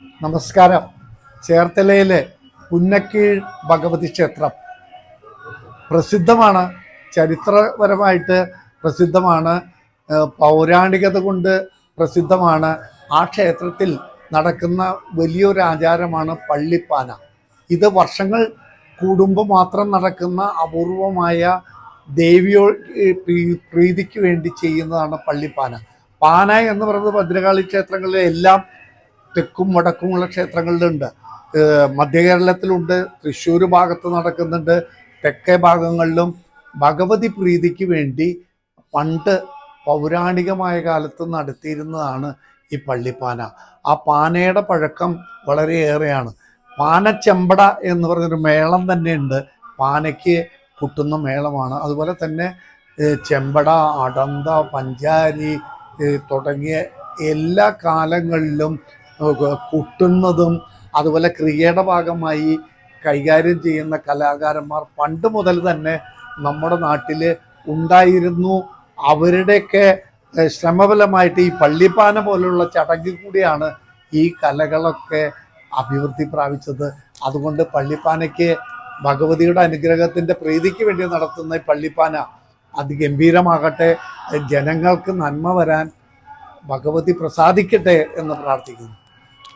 നമസ്കാരം. ചേർത്തലയിലെ പുന്നക്കീഴ് ഭഗവതി ക്ഷേത്രം പ്രസിദ്ധമാണ്. ചരിത്രപരമായിട്ട് പ്രസിദ്ധമാണ്. പൗരാണികത കൊണ്ട് പ്രസിദ്ധമാണ്. ആ ക്ഷേത്രത്തിൽ നടക്കുന്ന വലിയൊരു ആചാരമാണ് പള്ളിപ്പാന. ഇത് വർഷങ്ങൾ കൂടുമ്പോൾ മാത്രം നടക്കുന്ന അപൂർവമായ ദേവിയോ പ്രീ- പ്രീതിക്ക് വേണ്ടി ചെയ്യുന്നതാണ് പള്ളിപ്പാന. പാന എന്ന് പറയുന്നത് ഭദ്രകാളി ക്ഷേത്രങ്ങളിലെ എല്ലാം തെക്കും വടക്കുമുള്ള ക്ഷേത്രങ്ങളിലുണ്ട്. മധ്യ കേരളത്തിലുണ്ട് തൃശ്ശൂർ ഭാഗത്ത് നടക്കുന്നുണ്ട് തെക്കേ ഭാഗങ്ങളിലും ഭഗവതി പ്രീതിക്ക് വേണ്ടി പണ്ട് പൗരാണികമായ കാലത്ത് നടത്തിയിരുന്നതാണ് ഈ പള്ളിപ്പാന. ആ പാനയുടെ പഴക്കം വളരെയേറെയാണ്. പാനച്ചെമ്പട എന്ന് പറഞ്ഞൊരു മേളം തന്നെയുണ്ട്. പാനയ്ക്ക് കുട്ടുന്ന മേളമാണ്. അതുപോലെ തന്നെ ചെമ്പട അടന്ത പഞ്ചാരി തുടങ്ങിയ എല്ലാ കാലങ്ങളിലും കുട്ടുന്നതും അതുപോലെ ക്രിയയുടെ ഭാഗമായി കൈകാര്യം ചെയ്യുന്ന കലാകാരന്മാർ പണ്ട് മുതൽ തന്നെ നമ്മുടെ നാട്ടിൽ ഉണ്ടായിരുന്നു. അവരുടെയൊക്കെ ശ്രമഫലമായിട്ട് ഈ പള്ളിപ്പാന പോലുള്ള ചടങ്ങിൽ കൂടിയാണ് ഈ കലകളൊക്കെ അഭിവൃദ്ധി പ്രാപിച്ചത്. അതുകൊണ്ട് പള്ളിപ്പാനയ്ക്ക് ഭഗവതിയുടെ അനുഗ്രഹത്തിന്റെ പ്രീതിക്ക് വേണ്ടി നടത്തുന്ന ഈ പള്ളിപ്പാന അതിഗംഭീരമാകട്ടെ. ജനങ്ങൾക്ക് നന്മ വരാൻ ഭഗവതി പ്രസാദിക്കട്ടെ എന്ന് പ്രാർത്ഥിക്കുന്നു.